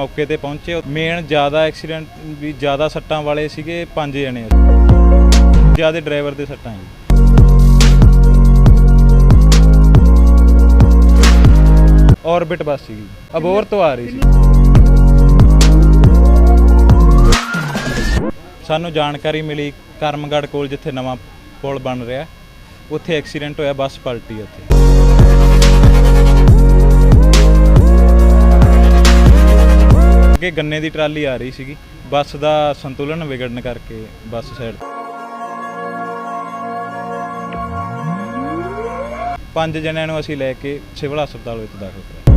ਮੌਕੇ ਤੇ ਪਹੁੰਚੇ। ਮੇਨ ਜ਼ਿਆਦਾ ਐਕਸੀਡੈਂਟ ਵੀ ਜ਼ਿਆਦਾ ਸੱਟਾਂ ਵਾਲੇ ਸੀਗੇ ਪੰਜ ਜਣੇ। ਜ਼ਿਆਦਾ ਡਰਾਈਵਰ ਦੇ ਸੱਟਾਂ ਜੀ। ਔਰਬਿਟ ਬੱਸ ਸੀਗੀ। ਅਬੋਰ ਤੋਂ ਆ ਰਹੀ ਸੀ। ਸਾਨੂੰ ਜਾਣਕਾਰੀ ਮਿਲੀ ਕਰਮਗੜ ਕੋਲ ਜਿੱਥੇ ਨਵਾਂ ਪੁਲ ਬਣ ਰਿਹਾ। ਉੱਥੇ ਐਕਸੀਡੈਂਟ ਹੋਇਆ ਬੱਸ ਪਲਟੀ ਉੱਥੇ। ਅੱਗੇ ਗੰਨੇ ਦੀ ਟਰਾਲੀ ਆ ਰਹੀ ਸੀਗੀ। ਬੱਸ ਦਾ ਸੰਤੁਲਨ ਵਿਗੜਨ ਕਰਕੇ ਬੱਸ ਸਾਈਡ ਪੰਜ ਜਣਿਆਂ ਨੂੰ ਅਸੀਂ ਲੈ ਕੇ ਸਿਵਲ ਹਸਪਤਾਲ ਵਿੱਚ ਦਾਖਲ ਕਰਾਇਆ।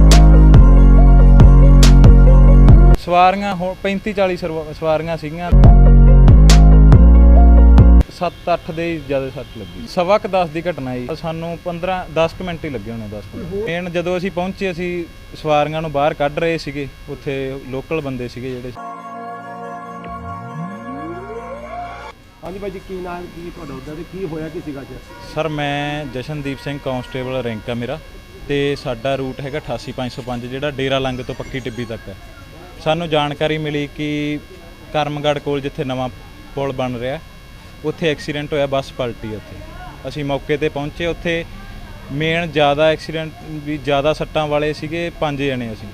ਸਵਾਰੀਆਂ ਹੁਣ 35 40 ਸਰਵਾ- ਸਵਾਰੀਆਂ ਸੀਗੀਆਂ। 7-8 ਦੇ ਜ਼ਿਆਦਾ ਸੱਟ ਲੱਗੀ। ਸਵਾ ਕੁ 10 ਦੀ ਘਟਨਾ ਜੀ। ਸਾਨੂੰ 15 10 ਕੁ ਮਿੰਟ ਹੀ ਲੱਗੇ ਹੋਣੇ 10 ਮਿੰਟ ਮੇਨ ਜਦੋਂ ਅਸੀਂ ਪਹੁੰਚੇ ਅਸੀਂ ਸਵਾਰੀਆਂ ਨੂੰ ਬਾਹਰ ਕੱਢ ਰਹੇ ਸੀਗੇ। ਉੱਥੇ ਲੋਕਲ ਬੰਦੇ ਸੀਗੇ ਜਿਹੜੇ। ਹਾਂਜੀ ਬਾਈ ਜੀ ਕੀ ਨਾਮ ਕੀ ਤੁਹਾਡਾ ਉਹਦਾ ਤੇ? ਕੀ ਹੋਇਆ ਕੀ ਸੀਗਾ ਅੱਜ? ਸਰ ਮੈਂ ਜਸ਼ਨਦੀਪ ਸਿੰਘ ਕਾਂਸਟੇਬਲ ਰੈਂਕ ਆ ਮੇਰਾ ਤੇ ਸਾਡਾ ਰੂਟ ਹੈਗਾ 88505 ਜਿਹੜਾ ਡੇਰਾ ਲੰਗ ਤੋਂ ਪੱਕੀ ਟਿੱਬੀ ਤੱਕ ਹੈ ਸਾਨੂੰ ਜਾਣਕਾਰੀ ਮਿਲੀ ਕਿ ਕਰਮਗੜ ਕੋਲ ਜਿੱਥੇ ਨਵਾਂ ਪੁਲ ਬਣ ਰਿਹਾ ਉੱਥੇ ਐਕਸੀਡੈਂਟ ਹੋਇਆ ਬੱਸ ਪਲਟੀ ਉੱਥੇ। ਅਸੀਂ ਮੌਕੇ ਤੇ ਪਹੁੰਚੇ ਉੱਥੇ ਮੇਨ ਜ਼ਿਆਦਾ ਐਕਸੀਡੈਂਟ ਵੀ ਜ਼ਿਆਦਾ ਸੱਟਾਂ ਵਾਲੇ ਸੀਗੇ ਪੰਜ ਜਣੇ ਅਸੀਂ।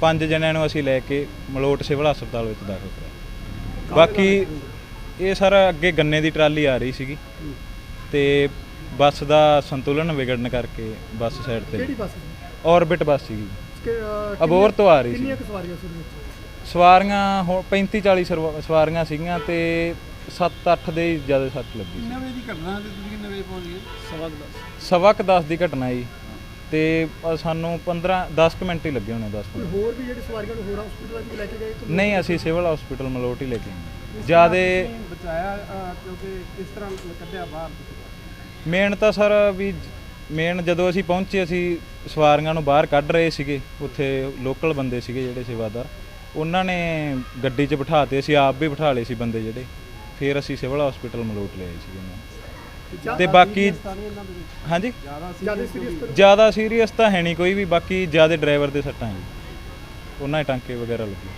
ਪੰਜ ਜਣਿਆਂ ਨੂੰ ਅਸੀਂ ਲੈ ਕੇ ਮਲੋਟ ਸਿਵਲ ਹਸਪਤਾਲ ਵਿੱਚ ਦਾਖਲ ਕਰਾਇਆ। ਬਾਕੀ ਇਹ ਸਰ ਅੱਗੇ ਗੰਨੇ ਦੀ ਟਰਾਲੀ ਆ ਰਹੀ ਸੀਗੀ। ਤੇ ਬੱਸ ਦਾ ਸੰਤੁਲਨ ਵਿਗੜਨ ਕਰਕੇ ਬੱਸ ਸਾਈਡ ਤੇ ਕਿਹੜੀ ਬੱਸ ਔਰਬਿਟ ਬੱਸ ਸੀਗੀ। ਅਬੋਹਰ ਤੋਂ ਆ ਰਹੀ ਸੀ। ਕਿੰਨੀਆਂ ਸਵਾਰੀਆਂ ਸੀ ਵਿੱਚ? ਸਵਾਰੀਆਂ ਹੁਣ 35 40 ਸਰਵਾ- ਸਵਾਰੀਆਂ ਸੀਗੀਆਂ ਤੇ 7-8 ਦੇ ਜ਼ਿਆਦਾ ਸੱਟ ਲੱਗੀ ਸੀ। ਵਜੇ ਦੀ ਘਟਨਾ ਤੇ ਤੁਸੀਂ ਕਿੰਨੇ ਵਜੇ ਪਹੁੰਚ ਗਏ? ਸਵਾ ਸਵਾ ਕੁ 10 ਦੀ ਘਟਨਾ ਜੀ। ਤੇ ਸਾਨੂੰ 15 10 ਕੁ ਮਿੰਟ ਹੀ ਲੱਗੇ ਹੋਣੇ 10 ਕੋਈ ਮਿੰਟ ਹੋਰ ਵੀ ਜਿਹੜੀ ਸਵਾਰੀਆਂ ਨੂੰ ਹੋਰ ਹਸਪੀਟਲ ਵਿੱਚ ਲੈ ਕੇ ਗਏ ਨਹੀਂ ਅਸੀਂ ਸਿਵਲ ਹਸਪੀਟਲ ਮਲੋਟ ਹੀ ਲੈ ਕੇ ਆਏ। ਜਿਆਦੇ ਬਚਾਇਆ ਕਿਉਂਕਿ ਇਸ ਤਰ੍ਹਾਂ ਕੱਢਿਆ ਬਾਹਰ ਮੇਨ ਤਾਂ ਸਰ ਵੀ ਮੇਨ ਜਦੋਂ ਅਸੀਂ ਪਹੁੰਚੇ ਅਸੀਂ ਸਵਾਰੀਆਂ ਨੂੰ ਬਾਹਰ ਕੱਢ ਰਹੇ ਸੀਗੇ ਉੱਥੇ ਲੋਕਲ ਬੰਦੇ ਸੀਗੇ ਜਿਹੜੇ ਸੇਵਾਦਾਰ। ਉਹਨਾਂ ਨੇ ਗੱਡੀ 'ਚ ਬਿਠਾਤੇ ਅਸੀਂ ਆਪ ਵੀ ਬਿਠਾ ਲਏ ਸੀ ਬੰਦੇ ਜਿਹੜੇ। ਫਿਰ ਅਸੀਂ ਸਿਵਲ ਹਸਪੀਟਲ ਮਲੋਟ ਲਿਆਏ ਸੀਗੇ ਉਹਨਾਂ ਨੂੰ। ਤੇ ਬਾਕੀ ਹਾਂਜੀ? ਜ਼ਿਆਦਾ ਸੀਰੀਅਸ ਜ਼ਿਆਦਾ ਸੀਰੀਅਸ ਤਾਂ ਹੈ ਨਹੀਂ ਕੋਈ ਵੀ ਬਾਕੀ ਜ਼ਿਆਦਾ ਡਰਾਈਵਰ ਦੇ ਸੱਟਾਂ ਜੀ। ਉਹਨਾਂ ਦੇ ਟਾਂਕੇ ਵਗੈਰਾ ਲੱਗੇ।